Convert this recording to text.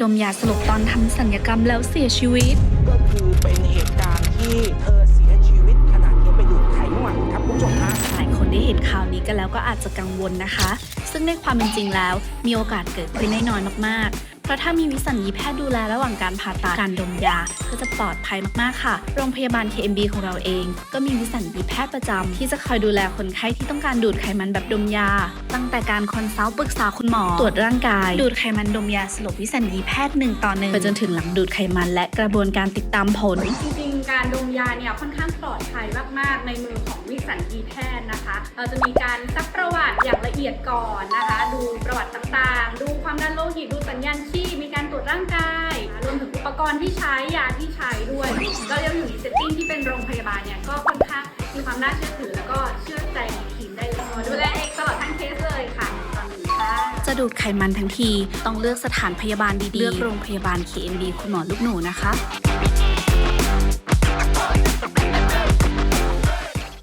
ดมยาสลบตอนทำสัญญกรรมแล้วเสียชีวิต ก็คือเป็นเหตุการณ์ที่เธอเสียชีวิตขณะที่ไปดูดไขมันครับคุณผู้ชมฮะหลายคนได้เห็นข่าวนี้กันแล้วก็อาจจะกังวลนะคะ ซึ่งในความเป็นจริงแล้ว มีโอกาสเกิดขึ้นได้น้อยมากๆ เพราะถ้ามีวิสัญญีแพทย์ดูแลระหว่างการผ่าตัดการดมยา ก็จะปลอดภัยมากๆค่ะ โรงพยาบาล KMB ของเราเอง ก็มีวิสัญญีแพทย์ประจำที่จะคอยดูแลคนไข้ที่ต้องการดูดไขมันแบบดมยา ตั้งแต่การคอนซัลท์ปรึกษาคุณหมอ ตรวจร่างกาย ดูดไขมันดมยาสลบวิสัญญีแพทย์หนึ่งต่อหนึ่งไปจนถึงหลังดูดไขมันและกระบวนการติดตามผล จริงๆ การดมยาเนี่ยค่อนข้างปลอดภัยมากๆ ในมือของวิสัญญีแพทย์นะคะ เราจะมีการซักประวัติอย่างละเอียดก่อนนะคะ ดูประวัติต่างๆ ดู ความดันโลหิตดูสัญญาณชีพมีการตรวจร่างกายรวมถึงอุปกรณ์ที่ใช้ยาที่ใช้ด้วยก็ยังอยู่ในเซตติ้งที่เป็นโรงพยาบาลเนี่ยก็ค่อนข้างมีความน่าเชื่อถือแล้วก็เชื่อใจในทีมได้เลยดูแลเองตลอดทั้งเคสเลยค่ะตอนนี้ค่ะจะดูดไขมันทั้งที ต้องเลือกสถานพยาบาลดีๆ เลือกโรงพยาบาล KMB คุณหมอลูกหนูนะคะ